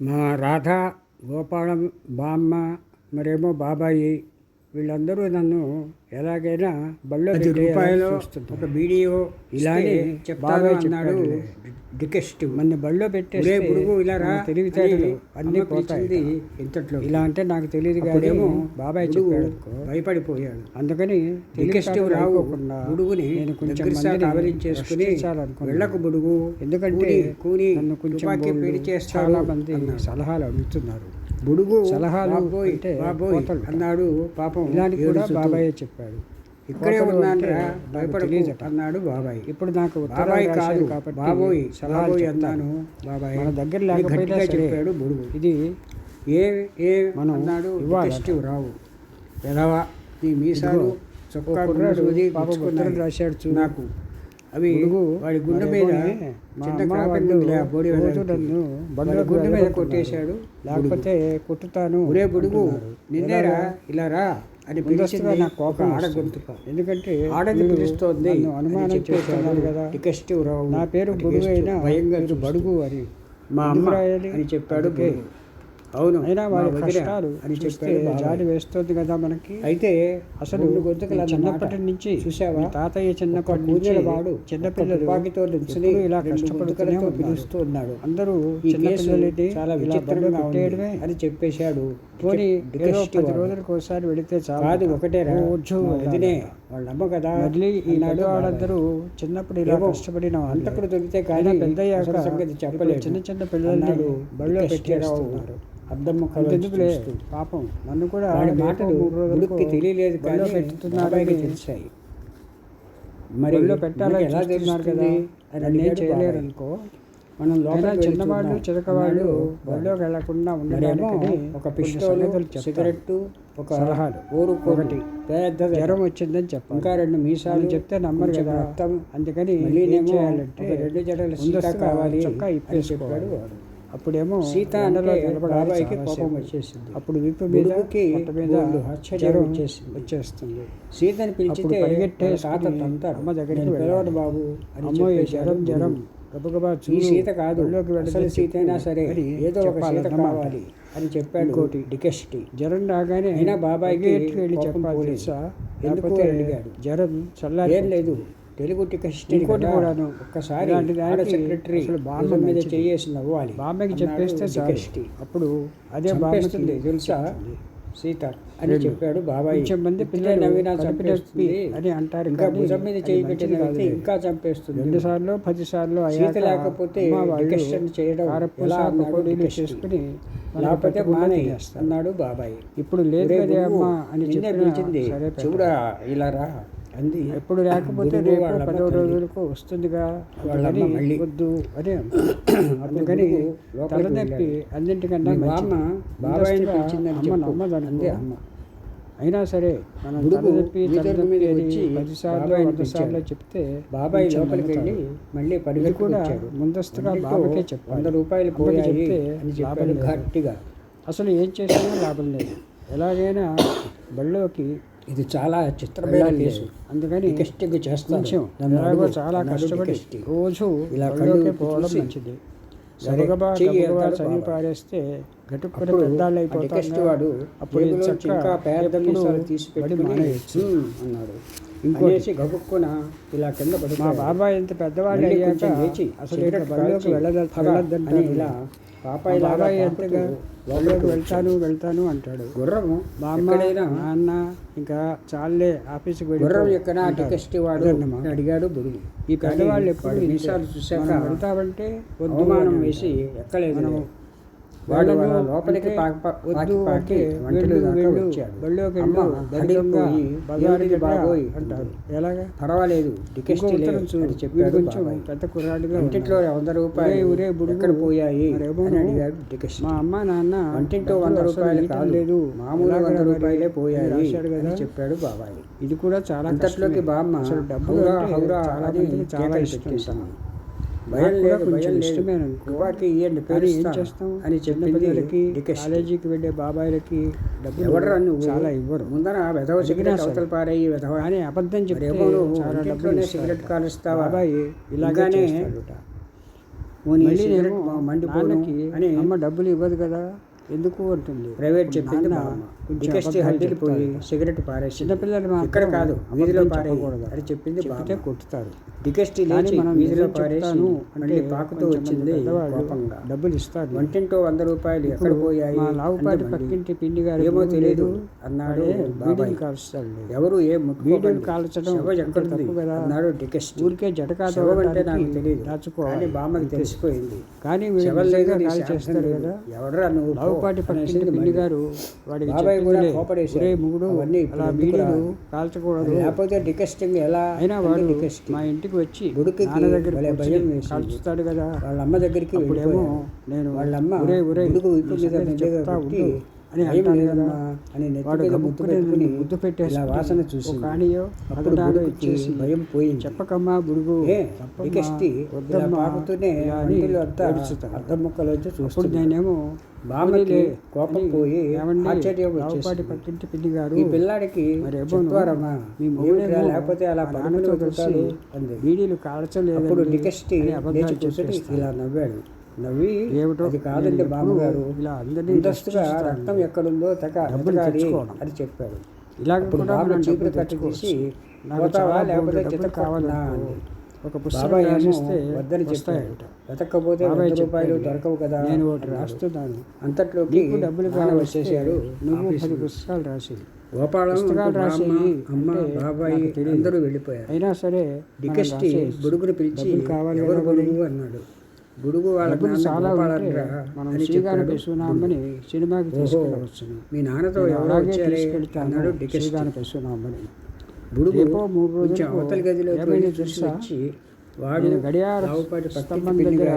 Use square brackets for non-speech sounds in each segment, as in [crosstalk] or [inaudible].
మా రాధ గోపాలం బామ్మ మరేమో బాబాయి వీళ్ళందరూ నన్ను ఎలాగైనా బళ్ళో రూపాయలు. ఒక వీడియో బాబాయ్ అన్నాడు చెప్పాడులే. డికెస్టివ్ మన బళ్ళో పెట్టేస్తే ఒరే బుడుగు ఇలా తెలివితేటలు అని అన్నీ పోతాయి ఇంతట్లో ఇలా అంటే నాకు తెలియదు అప్పుడేమో బాబాయ్ చెప్పాడు. భయపడిపోయాడు అందుకని డికెస్టివ్ తెలివితేటలు రావు అయిపోకుండా బుడుగుని నేను కొంచెం రక్షించాలనుకున్నాను. వెళ్ళకు బుడుగు ఎందుకంటే కూని, నన్ను కొంచెం చాలా మంది. సలహాలు అడుగుతున్నారు బుడుగు సలహాలు అంటే. అన్నాడు పాపం ఇలాంటి కూడా. బాబాయ్ చెప్పాడు ఇక్కడే ఉన్నానురా తెలియదట. అన్నాడు బాబాయ్ ఇప్పుడు నాకు బాబాయ్ కాదు కాబట్టి బాబోయ్ సలహాలు. అన్నాను బాబాయ్ మన దగ్గర లేకపోయినా చెప్పాడు బుడుగు ఇది ఏ ఏ మనం అన్నాడు. డిటెస్టివ్ రావు ఎదవా నీ మీసాలు చొక్కా రాశాడు. నాకు అవి వాడి గుండె మీద చిన్న వాడి గుండె మీద. కొట్టేశాడు లేకపోతే కొట్టుతాను ఒరే బుడుగు. నిన్నేరా? ఇలా రా అని పిలిచింది నాకు కోపం ఒక ఆడ వస్తుంది. గొంతుక ఎందుకంటే ఆడది పిలుస్తోంది అనుమానం చేస్తున్నారు కదా డికెస్టివ్ రావు నా పేరు బుడుగు అయినా భయంగా. బడుగు అని మా ఎందుకు అమ్మ రాయాలి? అని చెప్పాడు. అవును అయినా వాడి కష్టాలు అని చూస్తే బాబాయ్. జాలి వేస్తుంది కదా మనకి అయితే అసలు చిన్నప్పటి నుంచి చూసావా తాతయ్య చిన్నప్పటి నుంచి వాడు చిన్నపిల్లలు ఎప్పుడూ ఇలా కష్టపడుతూనే. పిలుస్తూ ఉన్నాడు అందరూ చిన్నపిల్లలైతే చాలా విచిత్రంగా పెట్టేయడమే అని చెప్పేశాడు పోనీ ఏదో పది. రోజులకు ఒకసారి వెళితే చాలు ఒకటే రోజు వెళ్ళాలి. వాళ్ళ అమ్మ కదా మళ్ళీ ఈ అన్నాడు వాళ్ళందరూ చిన్నప్పుడు ఇలా కష్టపడిన వాళ్ళే. అంతకుడు దొరికితే కానీ అసలు సంగతి చెప్పలేదు చిన్న చిన్న డికెస్టివ్ రావు. పెట్టేస్తున్నారు అంతెందుకులే? చూస్తూ. పాపం నన్ను కూడా వాడి మాటలు తెలియలేదు కానీ పెట్టుతున్నారని తెలిసాయి మరి బడిలో పెట్టాలని ఎలా చూస్తున్నారు కదా? అని అడిగాడు చేయలేరు. అనుకో మనం లోపలికి చిన్నవాళ్ళు వెళ్ళి చిరకవాళ్ళు. బడిలోకి వెళ్ళకుండా ఉండడానికి ఒక పిస్టోల్. సిగరెట్ ఒక సలహాలు. ఊరు ఒకటి. పెద్ద జ్వరం వచ్చిందని చెప్పాలి ఇంకా రెండు మీసాలు చెప్తే నమ్మరు కదా రక్తం అందుకని చేయాలంటే రెండు జడల సీత కావాలి చొక్కా ఇప్పేసుకోవాలి చెప్పాడు. అప్పుడేమో సీత బాబాయ్కి చాలాసేపు. కోపం వచ్చేసింది అప్పుడు విప్పు మీద బుడుగుకి పొట్ట మీద ఆశ్చర్యం వచ్చేసింది. వచ్చేస్తుంది సీతని పిలిచితే వాళ్ళ తాత అమ్మ దగ్గరికి. పిలవను బాబు అమ్మో జ్వరం జ్వరం. గబగబా ఈ సీత కాదు అసలు సీత అయినా సరే ఏదో ఒక సీత. కావాలి అని చెప్పాడు ఇంకోటి. డికెస్టి జ్వరం రాగానే అయినా బాబాయ్కి వెళ్ళి చెప్పాలి ఎందుకు అడిగాడు. జ్వరం చల్లారి ఏం లేదు తెలుగు టికెస్ట్ ఇంకోటి కూడాను. ఒక్కసారి ఆడ సెక్రటరీ భుజం మీద. చేయేసి నవ్వాలి అన్నాడు చెప్పేస్తే. అప్పుడు అదే బామ్మకి తెలుసా. సీత అని. చెప్పాడు బాబాయ్ మంది పిల్లలు అని అంటారు ఇంకా భుజం మీద చేయి పెట్టిన. ఇంకా చంపేస్తుంది రెండు సార్లు పది సార్లు సీత లేకపోతే చేయడం. చేసుకుని లేకపోతే మానే. అన్నాడు బాబాయ్ ఇప్పుడు లేదు అమ్మ అని పెట్ట. చూడా ఇలా రా అంది ఎప్పుడు బుడుగు రేపు అమ్మ పదో. రోజులకు వస్తుందిగా అమ్మ. వద్దు అని [coughs] అందుకని తలనొప్పి. అన్నింటికన్నా అమ్మ చెప్పు నమ్మదనుకో. అంది అమ్మ అయినా సరే మనం తలనొప్పి తలనొప్పి అని. చెప్తే బాబాయ్ లోపలికి వెళ్ళి. మళ్ళీ పరిగెత్తుకు కూడా ముందస్తుగా బాబుకే చెప్పాలి వంద రూపాయలు చెప్తే లాభం. గట్టిగా అసలు ఏం చేసినా లాభం లేదు ఎలాగైనా బళ్ళోకి ఇది చాలా చిత్రమైన కేసు. అందుకని డికెస్టింగ్ చేస్తాను కొంచెం చాలా కష్టపడి. రోజు ఇలా బళ్ళోకి కళ్ళు పోవడం మంచిది. సరే, గబగబా చెయ్యి గబగబా ఎత్తాడు చదివి బాబా. పారేస్తే గటుక్కున పెద్దాళ్ళు ఆ అయిపోతాం డికెస్ట్ వాడు అప్పుడు ఇంకా పేద ఎప్పుడు మీసాలు తీసి బడి పెట్టుకుని మానేయచ్చు. "హ్మ్" అన్నాడు ఇంకోటి. అనేసి గబుక్కున ఇలా కింద మా పడిపోయాడు. బాబాయ్ ఇంత పెద్దవాళ్ళు మళ్ళీ అయ్యాక అసలు ఇక సిగరెట్ బళ్ళోకి కాల్చి, వెళ్ళద- "పద" వెళ్ళొద్దంటారు అని ఇలా మా పాపాయి బాబాయ్ ఎంతగా లోపలికి వెళ్తాను వెళ్తాను అంటాడు గుర్రము మా అమ్మ నాన్న ఇంకా చాలే ఆఫీస్కి వెళ్ళి గుర్రం ఎక్కన టికెస్ట్ వాడు అడిగాడు బుడుగు ఈ పెద్దవాళ్ళు ఎప్పుడు. మీసాలు చూశాక వెళ్తామంటే అవమానం వేసి. ఎక్కలేదు వాడు లోపలికి పాకి పాకి వంటలు వెళ్ళు, దాకా వెళ్ళు, వచ్చాడు. బళ్ళోకి అమ్మ వెళ్ళు, దరిద్రంగా హడిపోయి, బజారు "ఏమిటి దగ్గర బాబోయ్ అంటారు. ఎలాగా? పర్వాలేదు టికెస్ట్. అని చెప్పాడు. పెద్ద కుర్రాడిగా వంటింట్లో ఉన్నాడు. వంద రూపాయలు బుడుగు. ఎక్కడ పోయాయి అని అడిగాడు టికెస్ట్ మా అమ్మ నాన్న వంటింట్లో వంద రూపాయలు ఇవ్వటం కాదు. లేదు. మామూలు వంద రూపాయలే పోయాయి అని చెప్పాడు బాబాయ్. ఇది కూడా చాలా అంతట్లోకి. బామ్మ హౌరా హౌరా చాలా ఇష్టం. భయం లేదు కొంచెం ఇష్టమేననుకో. తుపాకీ ఇయ్యండి కానీ ఏం చేస్తాం అని డికెస్ట్. కాలేజీకి వెళ్ళే బాబాయిలకి డబ్బులు ఎవడరా నువ్వు చాలా ఇవ్వరు ముందర వెధవ సిగరెట్. అవతల పారేయి వెధవ కానీ అబద్ధం నువ్వు చాలా సిగరెట్. కాలుస్తావా బాబాయ్ ఇలాగే ఇలాగానే మళ్ళీ సిగరెట్ నేను మా- మండిపోను నాన్నకి అని అమ్మ డబ్బులు ఇవ్వదు కదా ఎందుకు అంటుంది? ప్రైవేట్ చెప్పింది డికెస్ట్ హద్దులు పోయి. సిగరెట్ పారేసి. చిన్నపిల్లలు ఇక్కడ కాదు వీధిలో అబద్ధం పారే చెప్పకూడదు. అని చెప్పింది బామ్మ. కొట్టుతారు. డికెస్ట్ లేచి వీధిలో నిజం పారేసి చెప్తాను అంటే పాకుతూ వచ్చింది కోపంగా. డబ్బులు ఇస్తారు. వంటింటో వంద రూపాయలు ఎక్కడ పోయాయి? లావుపాటి. పక్కింటి పిండి గారు ఏమో తెలియదు అన్నాడు బాబాయ్. కాలుస్తాడు ఎవరు ఏ వీడియోలు కాల్చడం శవ ఎక్కడుంది తప్పు కదా. అన్నాడు డికెస్ట్ ఊరికే జటకా అంటే నాకు తెలియదు దాచుకోవాలి. కానీ బామ్మకి తెలిసిపోయింది. కానీ శవం లేదు చేస్తారు. కదా. ఎవడరా నువ్వు? లావుపాటి పక్కింటి మళ్ళీ. గారు వాడికి అవన్నీ ఇప్పుడు అలా? బీడీలు కాల్చకూడదు లేకపోతే డికెస్టింగ్ ఎలా అయినా వాడు మా ఇంటికి వచ్చి నాన్న వేసింది. కాల్చుతాడు కదా వాళ్ళ అమ్మ దగ్గరికి అప్పుడేమో వెళ్ళిపోయాడు. నేను వాళ్ళ అమ్మ ఒరే ఒరే చెప్తా ఉండు అని అంటాను లేదమ్మా. కదా. అని వాడు మీద ముద్దు పెట్టుకుని ముద్దు పెట్టేసి వాసన చూసి కానియో అప్పుడు ఇచ్చేసి భయం పోయింది. చెప్పకమ్మా బుడుగు వద్దమ్మా. పాకుతూనే ముక్కలోంచి అప్పుడు చూస్తుంది నేనేమో పోనీలే కోపం పోయి వచ్చేసింది. పక్కింటి పిల్లి గారు ఈ పిల్లాడికి మరి ఏమోను, చెప్పారమ్మా మీ మొగుడేమో లేకపోతే అలా కలిసి అంది. బీడీలు కాల్చలేదు అప్పుడు. ఇలా నవ్వాడు. నవ్వి ఏమిటో అది కాదండి బామ్మగారు ఇలా అందరినీ దృష్టిస్తాను. రక్తం ఎక్కడుందో తక వెతకాలి తెచ్చుకోవడం. అని చెప్పాడు ఇలాగ అప్పుడు కూడా మనం చీపురు డబ్బులు కట్టు తీసి తెచ్చుకోవచ్చు. నాకు పోతావా చాలా లేకపోతే చిత్తకొట్టనా కావాలనుకో. అంది ఒక పుస్తకం రాసిస్తే వద్దని. వెతకపోతే బాబాయ్ వంద రూపాయలు. దొరకవు కదా నేను ఒకటి. రాస్తున్నాను అంతట్లోకి డబ్బులు కావాలి వచ్చేసాడు నువ్వు పది. పుస్తకాలు రాసి గోపాలం పుస్తకాలు రాసేయి అమ్మ బాబాయ్. అందరూ వెళ్ళిపోయారు అయినా సరే డికెస్టి. బుడుగును పిలిచి కావాలి ఎవరు. బుడుగు అన్నాడు బుడుగు వాళ్ళ చాలా మనం శ్రీగాన పెసునామని సినిమాకి. తీసుకెళ్ళవచ్చును మీ నాన్నతో నేను ఎవరో తీసుకెళ్తాను శ్రీగాన పెసునామని బుడుగు మూడు కొంచెం రోజులకు అవతల గదిలో చూసి? వచ్చి వాడు నేను గడియార రావుపాటి పక్కింటి స్తంభం దగ్గర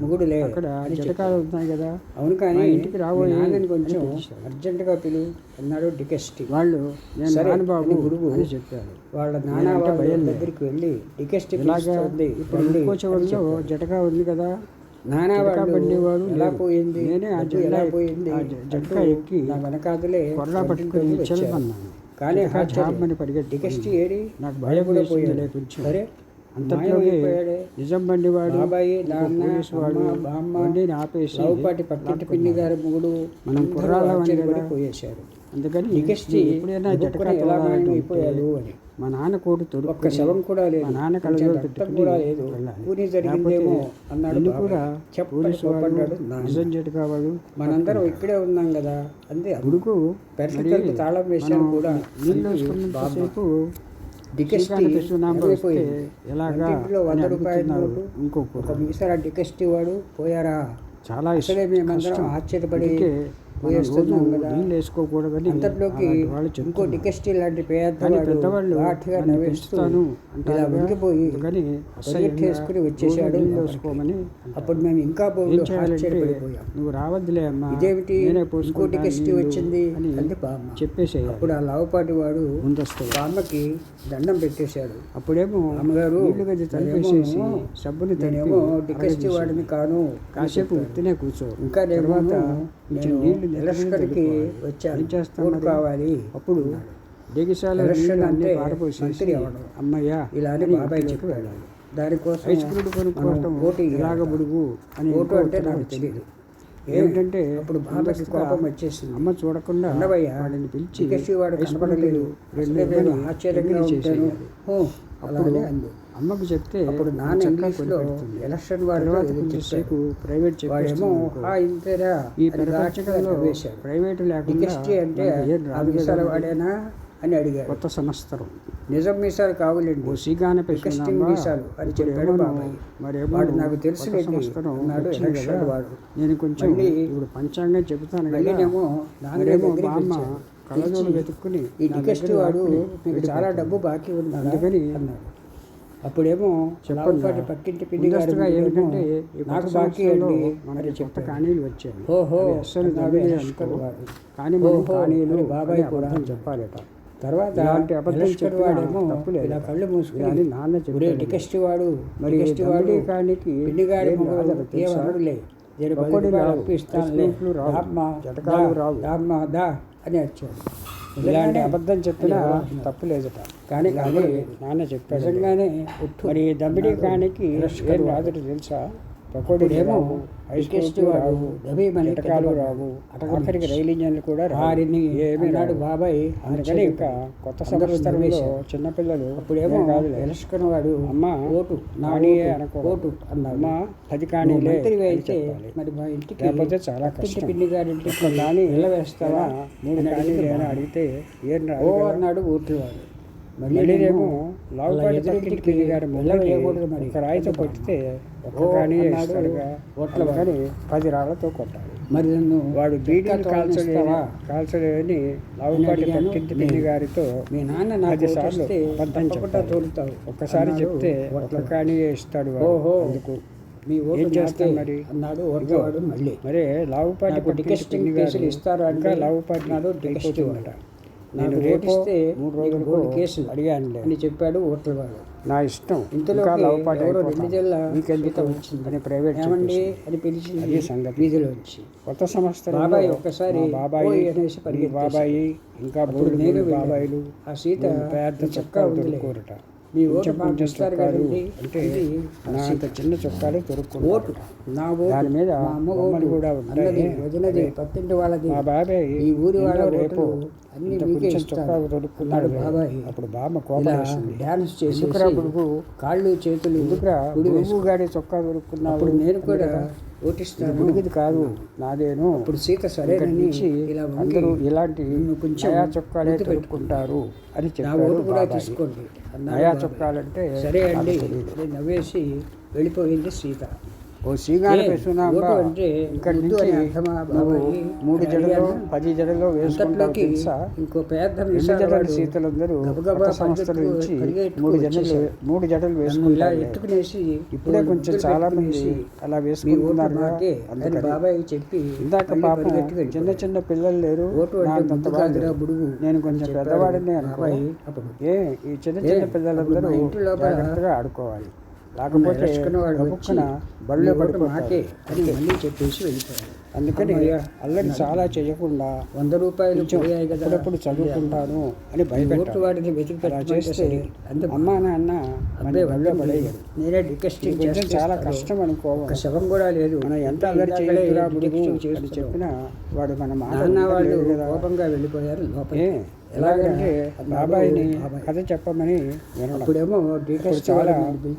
మొగుడులే అక్కడ జటకాలు ఉన్నాయి కదా. అవును కానీ ఇంటికి రాబోయే కొంచెం. అర్జెంటుగా పిలు అన్నాడు డికెస్టి. వాళ్ళు నేను రానుబాబు గురువు అని చెప్పారు వాళ్ళ నాన్న భయం. దగ్గరికి వెళ్ళి డికెస్టి ఇలాగా ఇప్పుడు ఇంకో. జటకా ఉంది కదా. నానా బండివాడు ఎలా. పోయింది? నేనే ఆ ఎలా ఎక్కి- పోయింది? ఆ జటకా ఎక్కి నా వెనకాదలే కొరడా పట్టుకుని. చెలమన్నాను. కానీ ఆశ్చర్యం. జామని పరిగెత్తి డికెస్టి ఏడి? నాకు భయం కూడా కొంచెం. సరే. అంతట్లోకి. నిజం బండిని ఆపేసి పక్కింటి పిన్ని గారి మొగుడు మనం కుర్రాళ్ళం. పోయేశారు అందుకని ఎప్పుడైనా జటకా మాయమైపోయాడు అని మా నాన్న కోటు ఒక్క శవం కూడా లేదు మా నాన్న కళ్ళజోడు కూడా లేదు. కూని జరిగిందేమో అన్నాడు. కూడా పోలీసు వాడు. నిజం జటకా వాడు మనందరం ఇక్కడే ఉన్నాం కదా అంతే మరి తలుపు తాళం వేశాను కూడా నీళ్ళు అంది వేసుకున్నంతసేపు ఎలాగా వంద రూపాయల ఇంకో. మీసాల డికెస్టి వాడు పోయారా చాలా అసలే మేమందరం. ఆశ్చర్యపడి నీళ్ళు వేసుకోకూడదని అంతట్లోకి ఇంకో. డికెస్టి లాంటి పెద్దవాళ్ళు ఘాటుగా నన్ను నవ్వేస్తూ పెంచుతాను ఇలా అసహ్యంగా పరిగెట్టేసుకుని వచ్చేసాడు. వేసుకోమని. అప్పుడు మేము ఇంకా నువ్వు రావద్దులే అమ్మా. ఇదేమిటి? ఇంకో డికెస్టి వచ్చింది అని బామ్మ చెప్పేసేయాలి. అప్పుడు ఆ లావుపాటి వాడు ముందస్తు బామ్మకి దండం పెట్టేశాడు. అప్పుడేమో అమ్మగారు తలిపేసేసి సబ్బుని తడిపి డికెస్టి. వాడిని కాను కాసేపు ఉత్తినే కూర్చో ఇంకా తర్వాత నేను ఎలక్షన్కి. వచ్చాను. ఏం చేస్తాం ఓటు మరి? కావాలి అప్పుడు డెగిసాలో ఎలక్షన్ అంటే మంత్రి అవ్వడం. అమ్మయ్యా ఇలా అని బాబాయ్ చెప్పాడు. వెళ్ళాలి. దానికోసం ఐస్ క్రీమ్ కొనుక్కోవటం ఓటు ఇలాగ. బుడుగు అని ఓటు అంటే నాకు. తెలియదు. ఏమిటంటే అప్పుడు బాబాకి కోపం వచ్చేసింది. అమ్మ చూడకుండా ఉండవయ్యా వాడిని పిలిచి వాడు కనపడలేదు ఆశ్చర్యంగా ఉంటాను. అప్పుడు అంది. అమ్మకు చెప్తే అప్పుడు నాన్న ఇంగ్లీష్లో. ఎలక్షన్ కొంచెంసేపు చెప్పాడు ప్రైవేట్ వాడేమో చెప్పేస్తున్నాడు "ఆ, ఇంతేరా ఈ ప్రపంచంలో నవ్వేశాడు. ప్రైవేట్ లేకుండా అంటే ఆ. వాడేనా అని అడిగాడు కొత్త సంవత్సరం నిజం మీసాలు కావులేండి ఓ సీగానే డికెస్టింగ్ మీసాలు అని చెప్పాడు బాబాయ్ వాడు నాకు తెలుసు అన్నాడు. వాడు నేను కొంచెం ఇప్పుడు పంచాంగం చెబుతాను మరేమో దగ్గరికి బామ్మ. కళ్ళజోడు వెతుక్కుని ఈ దగ్గర వాడు మీకు చాలా. డబ్బు బాకీ ఉంది అందుకని అన్నాడు అప్పుడేమో చెప్పండి పక్కింటి పిల్లి ఏమిటంటే నాకు బాకీ అండి మనకి అని కానీలు వచ్చాయి. ఓహో. అస్సలు. కానీ మనం కానీలు అని బాబాయ్ అని కూడా అబద్ధం చెప్పాలట. తర్వాత ఇలాంటి అబద్ధం ఎలక్షన్ చెప్పినా వాడేమో తప్పులేదు. ఇలా కళ్ళు మూసుకుని అని నాన్న ఒరే చెప్పాడు. డికెస్ట్ వాడు మరి వాడు కానికి పిన్నిగాడి ఏం నేను పది రూపాయలు. రామ్మా. రామ్మా దా అని వచ్చాడు ఇలాంటి అబద్ధం చెప్పినా తప్పు లేదట. కానీ కానీ కానీ నాన్న చెప్పాడు. నిజంగానే ఒట్టు. మరి దమ్మిడి కానికి ఏం. రాదట తెలుసా? పకోడీలు అప్పుడేమో రావు క్రీమ్లు వాడు రావు కింద రావు ఆఖరికి రైలు ఇంజన్లు కూడా రావు. వారిని ఏమీ రావు. బాబాయ్ అందుకని ఇంకా కొత్త సంవత్సరంలో. చిన్నపిల్లలు అప్పుడేమో "నేను కాదులే. తెలుసుకున్న వాడు అమ్మ ఓటు నా కానీ ఓటు, అనుకో ఓటు అన్నాడు అమ్మ పది అయితే చెప్పాలి. మరి మా ఇంటికి లేకపోతే చాలా కష్టం. పిన్ని గారి ఇంటికి కానీ ఇళ్ళ వేస్తావా మూడు కానీ అడిగితే నేను ఏం కదా. అన్నాడు ఓట్లు మళ్ళీనేమో అలా లావుపాటి ఎదురింటికి పక్కింటి పిల్లి గారి. ఒక రాయితో కొట్టితే ఒక్క ఓ కానీ అన్నాడు ఇస్తాడుగా ఓట్ల కానీ పది రాళ్ళతో కొట్టాలి మరి నన్ను వాడు బీడీలు తోలనిస్తావా? కాల్చలేని లావుపాటి. పక్కింటి పిల్లి. గారితో మీ నాన్న నాకు సార్లు చెప్పాలి. తోలుతావు ఒక్కసారి చెప్తే ఓట్ల ఒక్క కానీ ఇస్తాడు. ఓహో. అందుకు మీ ఓటు చేస్తాం మరి? అన్నాడు. ఓట్లవాడు మళ్ళీ మరే లావుపాటి టికెట్ కేసులు ఇస్తారు అంటే లావుపాటి నాడు టికెట్ అయిపోతుందట. నేను ఓటిస్తే మూడు నీకు రోజులకు మూడు కేసులు అడిగానులే అని చెప్పాడు ఓట్లవాడు నా ఇష్టం ఇంతలో ఎవరో. రెండు జిల్లా వచ్చింది. అని ప్రైవేట్ ఏమండి. అని పిలిచింది అదే సంగతి. వీధిలోంచి కొత్త సంవత్సరంలో బాబాయ్ ఒక్కసారి బాబాయి అనేసి మీ పరిగెత్తేశాడు. బాబాయి ఇంకా నేను. బాబాయిలు ఆ సీత పెద్ద చొక్కా చొక్కాలు ఉందిలే. మీ ఓటు ఇస్తారు చొక్కాలు. అంటే నా అంత చిన్న చొక్కాలు ఓటు. దొరుకుకుంటారు నా ఓటు. దాని మీద మా అమ్మ బొమ్మలు ఓటు. కూడా ఉంటాయి. అన్నది వదినది పక్కింటి వాళ్ళది. మా బాబాయ్ ఈ ఊరి వాళ్ళ రేపు అన్ని మీకే కొంచెం ఇస్తాను. చొక్కా దొరుకుతున్నాడు అన్నాడు బాబాయ్. అప్పుడు బామ్మ కోపం వేసింది. డాన్స్ చేసి కాళ్ళు చేతులు ఎందుకురా గుడి చొక్కా అప్పుడు నేను కూడా ఓటిస్తాను. బుడుగుది కాదు నాదేను. అప్పుడు సీత సరేనని ఇలా అందరూ ఇలాంటి కొంచెం నయా చొక్కాలే తొడుక్కుంటారు అని నా చెప్పారు ఓటు కూడా. తీసుకోండి. నయా. చొక్కాలంటే సరే అండి. నవ్వేసి వెళ్ళిపోయింది సీత. ఓ ఓటు అంటే ఇక్కడి నుంచి? మూడు జడలో. పది జడలో వేసుకుంటావు తెలుసా ఇంకో విశాల జడల సీతలందరూ పరిగెత్తుకు- నుంచి మూడు జడలు. మూడు జడలు వేసుకుంటారు ఎత్తుకునేసి ఇప్పుడే కొంచెం చాలా మంది అలా వేసుకుంటున్నారు అందుకని బాబాయ్ చెప్పి ఇందాక పాపం చిన్న. చిన్న పిల్లలు లేరు నాకంత నేను కొంచెం పెద్దవాడిని అనుకో ఏ ఈ చిన్న చిన్న పిల్లలందరూ జాగ్రత్తగా ఆడుకోవాలి లేకపోతే గబుక్కున బళ్ళు మీ మాకే అని మళ్ళీ చెప్పేసి వెళ్ళిపోయాడు. అందుకని అల్లరి చాలా చేయకుండా వంద రూపాయలు పోయాయి కదా. అప్పుడప్పుడు చదువుకుంటాను అని భయపెట్టాలి. వాడిని వెతికి చేస్తే అమ్మా నాన్న బళ్ళో వద్దండి. పడేయరు. నేనే డికెస్టింగ్ కొంచెం చాలా కష్టం అనుకోవాలి. ఒక శవం కూడా లేదు. మనం ఎంత అల్లరి చేస్తున్నాం. చెప్పినా వాడు మన మాట నాన్న వాళ్ళు. కోపంగా వెళ్ళిపోయారు లోపల ఎలాగంటే బాబాయిని బాబాయ్. కథ చెప్పమని అప్పుడేమో చాలా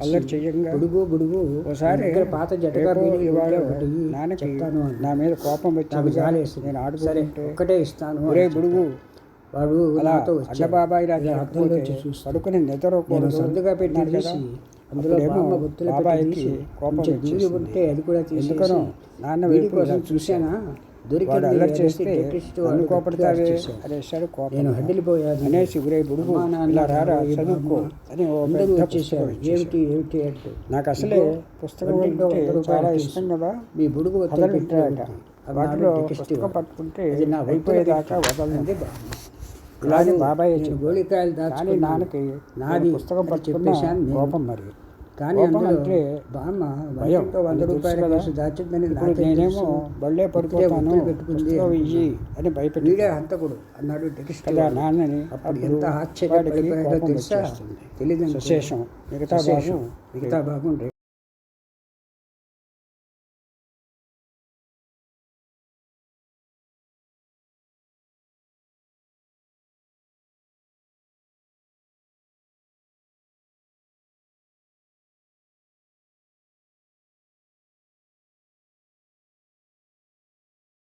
అల్లరి చెయ్యంగా బుడుగు బుడుగు ఒకసారి పాత జటకా రేపు బీడీ ఇవాళ నాన్నకి చెప్తాను. నా మీద కోపం నాకు వచ్చింది జాలేసింది నేను సరే ఆడుకుంటే ఒక్కటే ఇస్తాను ఒరే బుడుగు వాడు నాతో. బాబాయ్ రాజు. పడుకుని నేను నిద్రపోకూడదు సర్దుగా పెట్టి కదా. తీసి అందులో బాబాయికి కొంచెం. ఉంటే అది కూడా ఎందుకనో నాన్న వైపు కోసం చూశానా వాడు అల్లరి చేస్తే కోపడతావే. అనేసాడు కోపం నేను హడ్డిలిపోయాను అనేసి ఒరే బుడుగు ఇలా రారా చదువుకో అని ఓ అందరూ పెద్ద వచ్చేసారు పుస్తకం ఇచ్చేశాడు. ఏమిటి ఏమిటి అంటూ నాకు అసలే పుస్తకం అంటే చాలా ఇష్టం కదా మీ బుడుగు వాటిలో పుస్తకం. పట్టుకుంటే అయిపోయేదాకా బాబాయ్. గోళికాయలు కానీ దాచుకున్నాను. నాన్నకి నాది పుస్తకం నేను. కోపం మరి కానీ అంటే బామ్మ భయం. వంటింట్లో వంద రూపాయలు దాచిందని నేనేమో? బళ్ళే ఒత్తులు పెట్టుకుంది అని భయపెట్టి హంతకుడు అన్నాడు కదా నాన్నని. అప్పుడు ఎంత ఆశ్చర్యపడిపోయాడో తెలుసా? తెలియదు సశేషం. మిగతా భాగం మిగతా భాగం